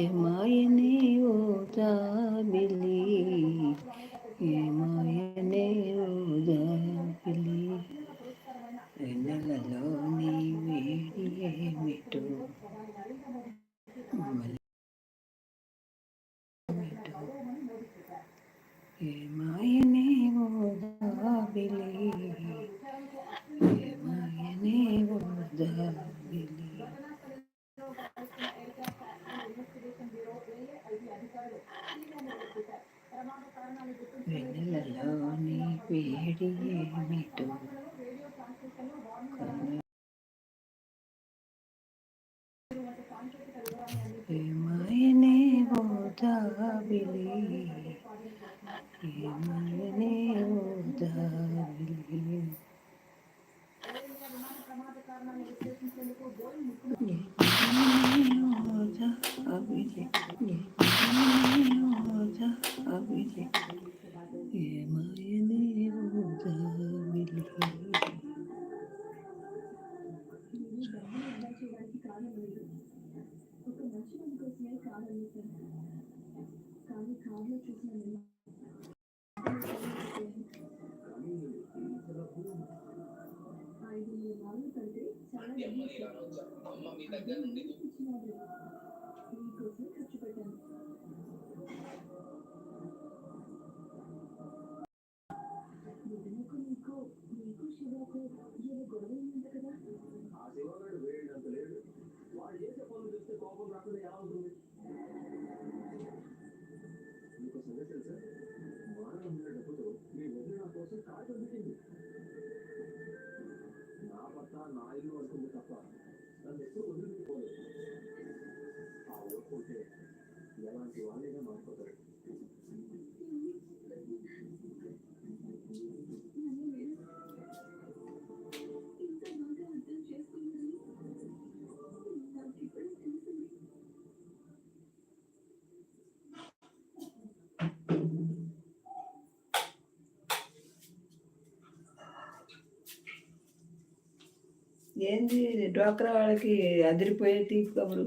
ఏమాయనే ఓ జాబిలి ఏమాయనే ఓ జాబిలి వెన్నెలలో నీ వేడి ఏమిటో ఏమాయనే ఓ జాబిలి నీ వేడి ఏమిటో ఏమాయనే ఓ జాబిలి ఏమాయనే ఓ జాబిలి అమ్మ మీ దగ్గర నుండి ఎలాంటి వాళ్ళైనా మారిపోతారు ఏంది? డ్వాక్రా వాళ్ళకి అదిరిపోయే తీపి కబురు.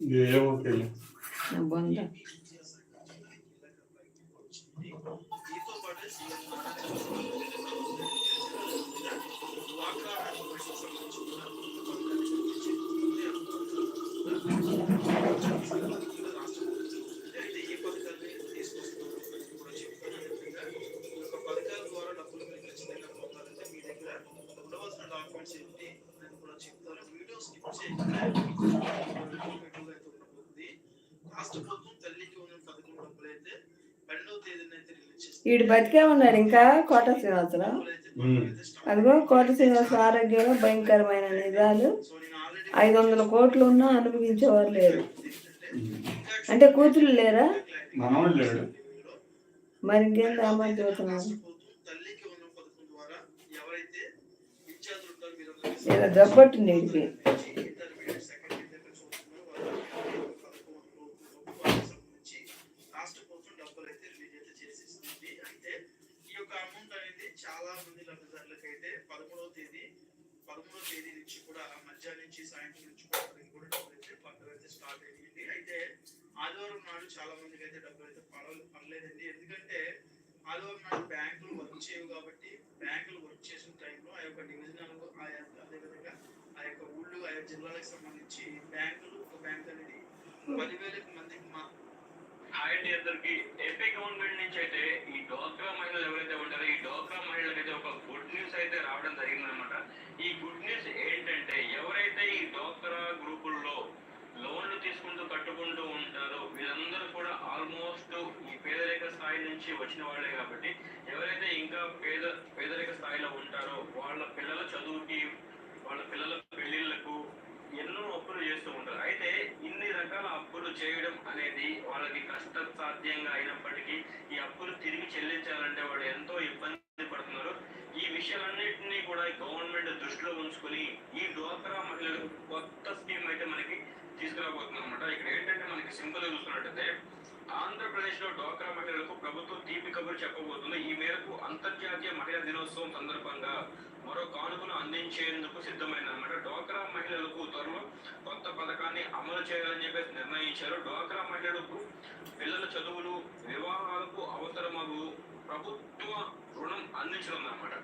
ఏమో తెలియదు నా బొంద పథకాల ద్వారా డబ్బులు మీరు ఖచ్చితంగా పొందాలంటే మీ దగ్గర ఉండవలసిన డాక్యుమెంట్స్ ఏంటి నేను కూడా చెప్తాను వీడియో స్కిప్ చేయండి రాష్ట్ర ప్రభుత్వం తల్లికి ఉన్న పథకం డబ్బులు అయితే పన్నెండవ తేదీన అయితే రిలీజ్ చేస్తారు వీడు బతికే ఉన్నాడు. ఇంకా కోట శ్రీనివాసరావు అదిగో కోట శ్రీనివాసరావు ఆరోగ్యంలో భయంకరమైన నిజాలు. నేను ఐదు వందల కోట్లు ఉన్నా అనుభవించేవారు లేరు. అంటే కూతురు లేరా? మరి ఇంకేం రామాజ్యోతున్నారు తల్లికి ఉన్న పథకం ద్వారా ఎవరైతే విద్యార్థులు ఉంటారో వీరందరికీ లేదా జబ్బట్టింది వీడికి ఇంటర్మీడియట్ సెకండ్ ఇయర్ చదువుతున్నారు వాళ్ళ సంబంధించి రాష్ట్ర ప్రభుత్వం డబ్బులు అయితే రిలీజ్ అయితే చేసేసింది అయితే ఈ యొక్క అమౌంట్ అనేది చాలా మంది లబ్ధిదారులకు పదమూడవ తేదీ పదమూడవ తేదీ నుంచి కూడా మధ్యాహ్నం నుంచి సాయంత్రం నుంచి కూడా కూడా డబ్బులు అయితే పంపడం అయితే స్టార్ట్ అయ్యింది అయితే ఆదివారం నాడు చాలా మందికి అయితే డబ్బులు అయితే పడలేదండి. ఎందుకంటే ఆదివారం నాడు బ్యాంకులు వర్క్ చేయవు కాబట్టి బ్యాంకులు వర్క్ చేసిన టైంలో ఆ యొక్క డివిజనల్ ఆ అదేవిధంగా ఆ యొక్క ఊళ్ళు ఆ యొక్క జిల్లాలకు సంబంధించి బ్యాంకులు ఒక బ్యాంక్ అనేది పదివేలకు మందికి మా హాయ్ అండి అందరికి ఏపీ గవర్నమెంట్ నుంచి అయితే ఈ డోక్రా మహిళలు ఎవరైతే ఉంటారో ఈ డోక్రా మహిళలకైతే ఒక గుడ్ న్యూస్ అయితే రావడం జరిగిందనమాట ఈ గుడ్ న్యూస్ ఏంటంటే ఎవరైతే ఈ డోక్రా గ్రూపుల్లో లోన్లు తీసుకుంటూ కట్టుకుంటూ ఉంటారో వీళ్ళందరూ కూడా ఆల్మోస్ట్ ఈ పేదరిక స్థాయి నుంచి వచ్చిన వాళ్ళే కాబట్టి ఎవరైతే ఇంకా పేద పేదరిక స్థాయిలో ఉంటారో వాళ్ళ పిల్లల చదువుకి వాళ్ళ పిల్లల పెళ్ళిళ్ళకు ఎన్నో అప్పులు చేస్తూ ఉంటారు. అయితే ఇన్ని రకాల అప్పులు చేయడం అనేది వాళ్ళకి కష్ట సాధ్యంగా అయినప్పటికీ ఈ అప్పులు తిరిగి చెల్లించాలంటే వాళ్ళు ఎంతో ఇబ్బంది పడుతున్నారు. ఈ విషయాలన్నింటినీ కూడా గవర్నమెంట్ దృష్టిలో ఉంచుకొని ఈ డ్వాక్రా మహిళలకు కొత్త స్కీమ్ అయితే మనకి తీసుకురాబోతుంది అనమాట ఇక్కడ ఏంటంటే మనకి సింపుల్గా చూసుకున్నట్టయితే ఆంధ్రప్రదేశ్లో డ్వాక్రా మహిళలకు ప్రభుత్వం తీపి కబురు చెప్పబోతుంది. ఈ మేరకు అంతర్జాతీయ మహిళా దినోత్సవం సందర్భంగా మరో కానుకను అందించేందుకు సిద్ధమైందన్నమాట. డ్వాక్రా మహిళలకు త్వరలో కొత్త పథకాన్ని అమలు చేయాలని చెప్పేసి నిర్ణయించారు. డ్వాక్రా మహిళలకు పిల్లల చదువులు వివాహాలకు అవసరమగు ప్రభుత్వ రుణం అందించడం అన్నమాట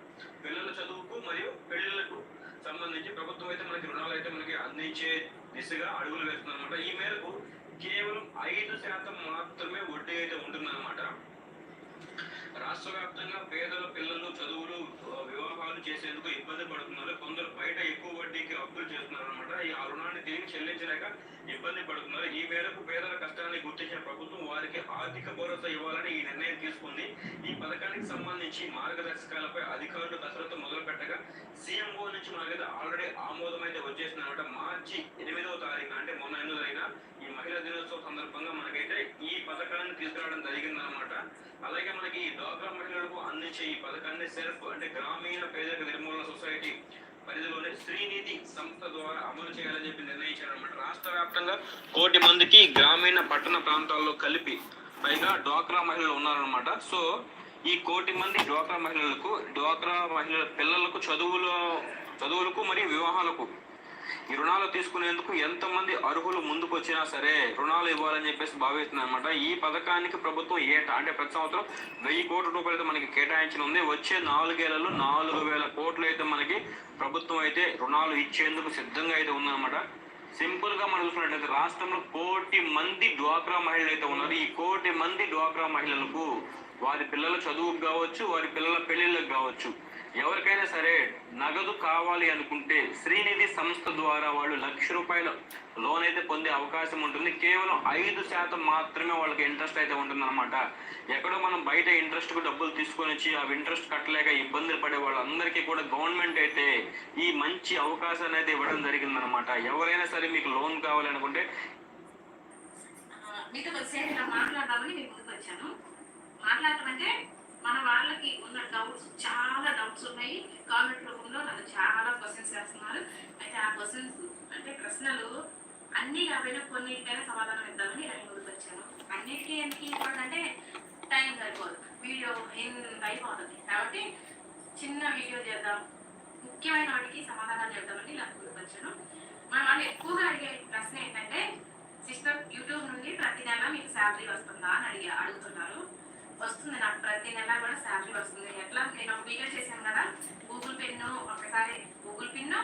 పిల్లల చదువుకు మరియు పెళ్ళిళ్ళకు సంబంధించి ప్రభుత్వం అయితే మనకి రుణాలు అయితే మనకి అందించే దిశగా అడుగులు వేస్తుంది అనమాట ఈ మేరకు కేవలం ఐదు శాతం మాత్రమే వడ్డీ అయితే ఉంటుందన్నమాట. రాష్ట్ర వ్యాప్తంగా పేదల పిల్లలు చదువులు వివాహాలు చేసేందుకు ఇబ్బంది పడుతున్నారు. కొందరు బయట ఎక్కువ వడ్డీకి అప్పులు చేస్తున్నారు అనమాట ఈ ఆ రుణాన్ని తిరిగి చెల్లించలేక ఇబ్బంది పడుతున్నారు. ఈ మేరకు పేదల కష్టాన్ని గుర్తించిన ప్రభుత్వం వారికి ఆర్థిక భరోసా ఇవ్వాలని ఈ నిర్ణయం తీసుకుంది. ఈ పథకానికి సంబంధించి మార్గదర్శకాలపై అధికారులు కసరత్తు మొదలు పెట్టగా సీఎంఓ నుంచి మనకైతే ఆల్రెడీ ఆమోదం అయితే వచ్చేసింది అనమాట మార్చి ఎనిమిదవ తారీఖు అంటే మొన్న ఎనిమిది ఈ మహిళా దినోత్సవం సందర్భంగా మనకైతే ఈ పథకాన్ని తీసుకురావడం జరిగిందనమాట అలాగే మనకి డ్వాక్రా మహిళలకు అందించే ఈ పథకాన్ని సెల్ఫ్ అంటే గ్రామీణ పేదరిక నిర్మూలన సొసైటీ పరిధిలోనే శ్రీనిధి సంస్థ ద్వారా అమలు చేయాలని చెప్పి నిర్ణయించారనమాట రాష్ట్ర వ్యాప్తంగా కోటి మందికి గ్రామీణ పట్టణ ప్రాంతాల్లో కలిపి పైగా డ్వాక్రా మహిళలు ఉన్నారనమాట సో ఈ కోటి మంది డ్వాక్రా మహిళలకు డ్వాక్రా మహిళల పిల్లలకు చదువులో చదువులకు మరియు వివాహాలకు ఈ రుణాలు తీసుకునేందుకు ఎంతమంది అర్హులు ముందుకు వచ్చినా సరే రుణాలు ఇవ్వాలని చెప్పేసి భావిస్తుంది అనమాట ఈ పథకానికి ప్రభుత్వం ఏటా? అంటే ప్రతి సంవత్సరం వెయ్యి కోట్ల రూపాయలు అయితే మనకి కేటాయించనుంది వచ్చే నాలుగేళ్ళలో నాలుగు వేల కోట్లు అయితే మనకి ప్రభుత్వం అయితే రుణాలు ఇచ్చేందుకు సిద్ధంగా అయితే ఉందన్నమాట. సింపుల్గా మనం చూసుకున్నట్లయితే రాష్ట్రంలో కోటి మంది డ్వాక్రా మహిళలు అయితే ఉన్నారు. ఈ కోటి మంది డ్వాక్రా మహిళలకు వారి పిల్లల చదువుకు కావచ్చు వారి పిల్లల పెళ్ళిళ్ళకు కావచ్చు. ఎవరికైనా సరే నగదు కావాలి అనుకుంటే శ్రీనిధి సంస్థ ద్వారా వాళ్ళు లక్ష రూపాయల లోన్ అయితే పొందే అవకాశం ఉంటుంది. కేవలం ఐదు శాతం మాత్రమే వాళ్ళకి ఇంట్రెస్ట్ అయితే ఉంటుందన్నమాట. ఎక్కడో మనం బయట ఇంట్రెస్ట్కు డబ్బులు తీసుకొని వచ్చి ఆ ఇంట్రెస్ట్ కట్టలేక ఇబ్బందులు పడే వాళ్ళందరికీ కూడా గవర్నమెంట్ అయితే ఈ మంచి అవకాశాన్ని అయితే ఇవ్వడం జరిగిందన్నమాట. ఎవరైనా సరే మీకు లోన్ కావాలనుకుంటే మీతో కొద్దిసేపు ఇలా ముందుకు వచ్చాను. మన వాళ్ళకి ఉన్న డౌట్స్ చాలా డౌట్స్ ఉన్నాయి. కామెంట్ రూపంలో నాకు చాలా క్వశ్చన్స్ వేస్తున్నారు అయితే ఆ క్వశ్చన్స్ అంటే ప్రశ్నలు అన్ని కాకపోయినా కొన్నిటికైనా సమాధానం ఇద్దామని నేను ముందుకు వచ్చాను. అన్నిటికీ ఎందుకు ఇవ్వాలంటే టైం సరిపోదు. వీడియో అయిపోతుంది కాబట్టి చిన్న వీడియో చేద్దాం. ముఖ్యమైన వాటికి సమాధానాలు చెప్దామని నాకు ముందుకు వచ్చాను. మన వాళ్ళు ఎక్కువగా అడిగే ప్రశ్న ఏంటంటే సిస్టర్ యూట్యూబ్ నుండి ప్రతి నెల మీకు శాలరీ వస్తుందా? అని అడిగి అడుగుతున్నారు. వస్తుంది నాకు. ప్రతి నెల కూడా శాలరీ వస్తుంది. ఎట్లా? నేను ఒక వీడియో చేశాను కదా. గూగుల్ పిన్ ఒకసారి గూగుల్ పిన్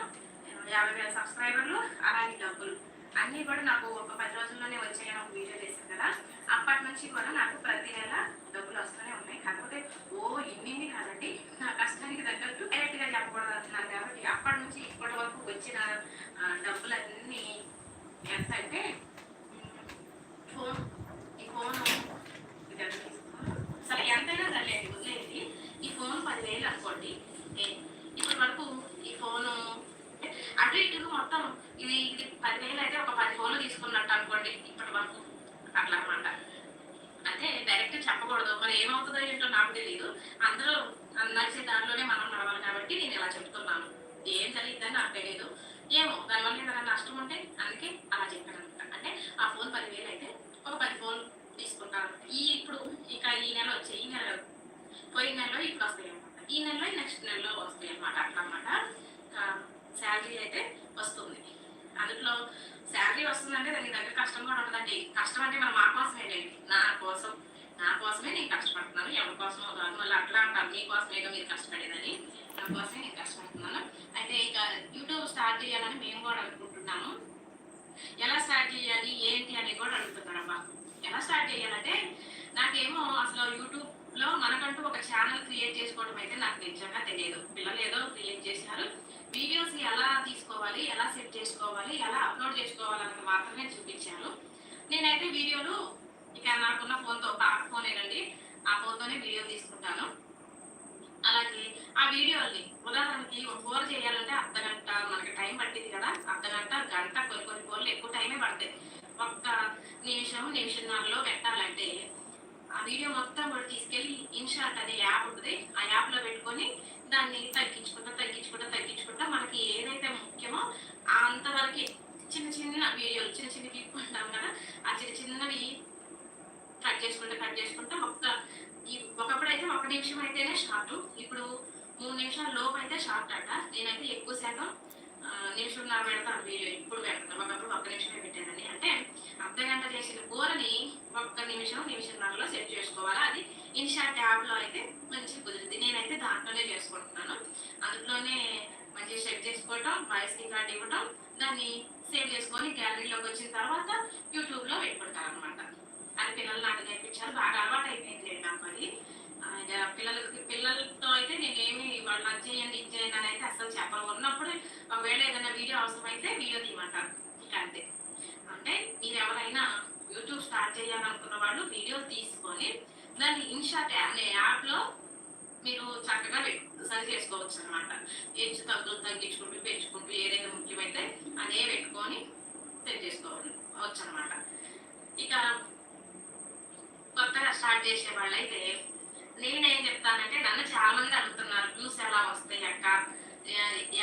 యాభై వేల సబ్స్క్రైబర్లు అలాగే డబ్బులు. అన్నీ కూడా నాకు ఒక పది రోజుల్లోనే వచ్చాయని ఒక వీడియో చేశాను కదా. అప్పటి నుంచి కూడా నాకు ప్రతి నెల డబ్బులు వస్తూనే ఉన్నాయి. కాకపోతే ఓ ఇన్ని కాదండి. నా కష్టానికి తగ్గట్టు డైరెక్ట్గా చెప్పకూడదు అంటున్నారు కాబట్టి అప్పటి నుంచి ఇప్పటి వరకు వచ్చిన డబ్బులన్నీ ఎంత అంటే ఉమ్, ఫోన్ ఈ ఫోన్ ఇది ఎంత తీసుకున్నా? సరే ఎంతైనా సరే వదిలేది ఈ ఫోన్ పదివేలు అనుకోండి ఏ, ఇప్పటి వరకు ఈ ఫోను అటు ఇటు మొత్తం ఇది ఇది పదివేలు అయితే ఒక పది ఫోన్లు తీసుకున్నట్టు అనుకోండి ఇప్పటి వరకు అట్లా అన్నమాట అంటే డైరెక్ట్ చెప్పకూడదు మరి ఏమవుతుందో ఏంటో నాకు తెలియదు అందరూ నడిచే దారిలోనే మనం నడవాలి అలా చెప్తున్నాను. ఏం జరిగిందని నాకు తెలియదు ఏమో దానివల్ల ఏదైనా నష్టం ఉంటే అందుకే అలా చెప్పాను అనమాట అంటే ఆ ఫోన్ పదివేలు అయితే ఒక పది ఫోన్ తీసుకుంటాను ఈ ఇప్పుడు ఇక ఈ నెల వచ్చే ఈ నెల పోయిన నెలలో ఇప్పుడు వస్తాయి అనమాట. ఈ నెలలో నెక్స్ట్ నెలలో వస్తాయి అనమాట అట్లా అనమాట శాలరీ అయితే వస్తుంది. అందులో శాలరీ వస్తుందంటే దాని దగ్గర కష్టం కూడా ఉండదండి కష్టం అంటే మనం మా కోసమేనండి నా కోసం నా కోసమే నేను కష్టపడుతున్నాను. ఎవరి కోసమో కాదు మళ్ళీ అట్లా అంటారు మీ కోసమేగా మీరు కష్టపడేదని. కోసం కోసమే నేను కష్టపడుతున్నాను అయితే ఇక యూట్యూబ్ స్టార్ట్ చేయాలని మేము కూడా అనుకుంటున్నాము. ఎలా స్టార్ట్ చేయాలి? ఏంటి అని కూడా అడుగుతున్నారమ్మా ఎలా స్టార్ట్ చేయాలంటే నాకేమో అసలు యూట్యూబ్లో మనకంటూ ఒక ఛానల్ క్రియేట్ చేసుకోవడం అయితే నాకు నిజంగా తెలియదు. పిల్లలు ఏదో క్రియేట్ చేశారు. వీడియోస్ ఎలా తీసుకోవాలి? ఎలా సెట్ చేసుకోవాలి? ఎలా అప్లోడ్ చేసుకోవాలన్నది మాత్రమే చూపించాను నేనైతే వీడియోలు ఇక నాకున్న ఫోన్తో పాత ఫోనేనండి. ఆ ఫోన్తోనే వీడియో తీసుకుంటాను. చేయాలి. ఆ వీడియోల్ని ఉదాహరణకి ఒక చేయాలంటే అర్ధ గంట మనకి టైం పట్టింది కదా అర్ధ గంట గంట కొన్ని కొన్ని ఫోన్లు ఎక్కువ టైమే పడతాయి. ఒక్క నిమిషం నిమిషన్నరలో పెట్టాలంటే ఆ వీడియో మొత్తం కూడా తీసుకెళ్ళి ఇన్షాట్ అనే యాప్ ఉంటుంది. ఆ యాప్లో పెట్టుకొని దాన్ని తగ్గించుకుంటా తగ్గించుకుంటా తగ్గించుకుంటా మనకి ఏదైతే ముఖ్యమో అంతవరకు చిన్న చిన్న వీడియోలు చిన్న చిన్న క్లిప్ ఉంటాం కదా ఆ చిన్న చిన్నవి కట్ చేసుకుంటే కట్ చేసుకుంటా ఒక్క ఈ ఒకప్పుడైతే ఒక నిమిషం అయితేనే షార్ట్ ఇప్పుడు మూడు నిమిషాల లోపు అయితే షార్ట్ అట. నేనైతే ఎక్కువ శాతం నిమిషం నిమిషంన్నర పెడతాను వీడియో ఇప్పుడు పెడతాను ఒకప్పుడు ఒక్క నిమిషమే పెట్టానని అంటే అర్ధ గంట చేసిన కూరని ఒక్క నిమిషం నిమిషంన్నరలో సెట్ చేసుకోవాలి? అది ఇన్షాట్ యాప్లో అయితే మంచిగా కుదిరింది నేనైతే దాంట్లోనే చేసుకుంటున్నాను. అందులోనే మంచిగా సెట్ చేసుకోవటం వాయిస్ రికార్డ్ ఇవ్వటం దాన్ని సేవ్ చేసుకొని గ్యాలరీలోకి వచ్చిన తర్వాత యూట్యూబ్లో పెట్టుకుంటాను అనమాట అది పిల్లలు నాకు నేర్పించారు. బాగా అలవాటు అయిపోయింది నాకు అది. పిల్లలకి పిల్లలతో అయితే నేనేమి వాళ్ళు అది చేయండి ఇది చేయండి అని అయితే అసలు చెప్పను. ఉన్నప్పుడు ఒకవేళ ఏదైనా వీడియో అవసరమైతే వీడియో తీయమంటారు. ఇక అంతే. అంటే మీరు ఎవరైనా యూట్యూబ్ స్టార్ట్ చేయాలనుకున్న వాళ్ళు వీడియో తీసుకొని దాన్ని ఇన్షాట్ అనే యాప్లో మీరు చక్కగా సరి చేసుకోవచ్చు అనమాట హెచ్చు తగ్గులు తగ్గించుకుంటూ పెంచుకుంటూ ముఖ్యమైతే అదే పెట్టుకొని సెట్ చేసుకోవాలి వచ్చు అనమాట ఇక కొత్తగా స్టార్ట్ చేసే వాళ్ళైతే నేనేం చెప్తానంటే నన్ను చాలా మంది అడుగుతున్నారు న్యూస్ ఎలా వస్తాయి అక్క?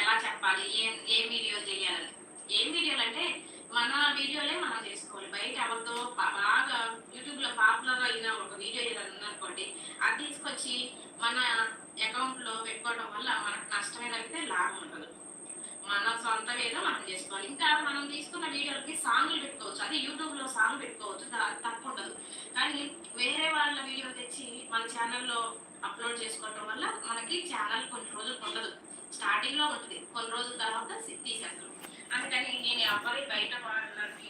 ఎలా చెప్పాలి? ఏం ఏం వీడియో చేయాలని? ఏం వీడియోలు అంటే మన వీడియోలే మనం చేసుకోవాలి. బయట ఎవరితో బాగా యూట్యూబ్లో పాపులర్ అయిన ఒక వీడియో ఏదైనా ఉందనుకోండి అది తీసుకొచ్చి మన అకౌంట్లో పెట్టుకోవడం వల్ల మనకు నష్టమే అయితే లాభం ఉండదు. మన సొంత ఏదో మనం చేసుకోవాలి. ఇంకా మనం తీసుకున్న వీడియోలకి సాంగ్లు పెట్టుకోవచ్చు. అది యూట్యూబ్లో సాంగ్ పెట్టుకోవచ్చు. తప్పు ఉండదు కానీ వేరే వాళ్ళ వీడియో తెచ్చి మన ఛానల్లో అప్లోడ్ చేసుకోవడం వల్ల మనకి ఛానల్ కొన్ని రోజులు ఉండదు. స్టార్టింగ్లో ఉంటుంది. కొన్ని రోజుల తర్వాత సి- తీసేస్తారు. అందుకని నేను ఎవరి బయట పాడాలని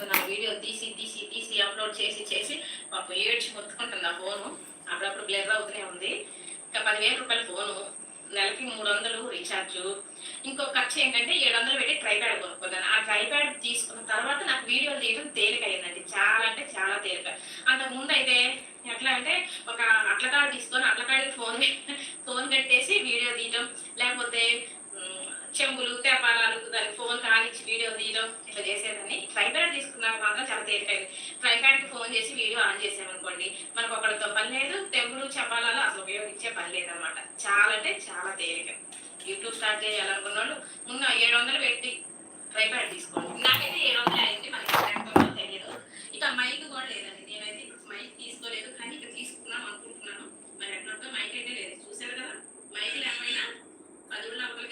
దాన్ని వీడియో తీసి తీసి తీసి అప్లోడ్ చేసి చేసి పాపం ఏడ్చి మొత్తుకుంటుంది ఆ ఫోను అప్పుడప్పుడు బ్లర్ అవుతూనే ఉంది. ఇంకా పదివేల రూపాయల ఫోను నెలకి మూడు వందలు రీఛార్జ్ ఇంకో ఖర్చు ఏంటంటే ఏడు వందలు పెట్టి ట్రైప్యాడ్ కొనుక్కున్నాను. ఆ ట్రైప్యాడ్ తీసుకున్న తర్వాత నాకు వీడియోలు తీయడం తేలిక అయిందండి చాలా అంటే చాలా తేలిక. అంతకు ముందు అయితే ఎట్లా అంటే ఒక అట్ల కాడ తీసుకొని అట్ల కార్డుకి ఫోన్ ఫోన్ కట్టేసి వీడియో తీయడం. లేకపోతే చెంబులు తేపాలాలు దానికి ఫోన్ కానీ రేడియో ఆన్ చేసామనుకోండి మనకు ఒకరితో పని లేదు తెగులు చెప్పాలలో అసలు ఉపయోగించే పని లేదనమాట చాలా అంటే చాలా తేలిక. యూట్యూబ్ స్టార్ట్ చేయాలనుకున్న వాళ్ళు ముందు ఏడు వందలు పెట్టి ట్రైపాడ్ తీసుకోండి. నాకైతే ఏడు వందలు అయింది మనకి తెలియదు. ఇక మైక్ కూడా లేదండి. నేనైతే మైక్ తీసుకోలేదు కానీ ఇక్కడ తీసుకున్నాం అనుకుంటున్నాను. మరి ఎట్లా మైక్ అయితే లేదు. చూసారు కదా? మైక్ లేకపోయినా పదువుల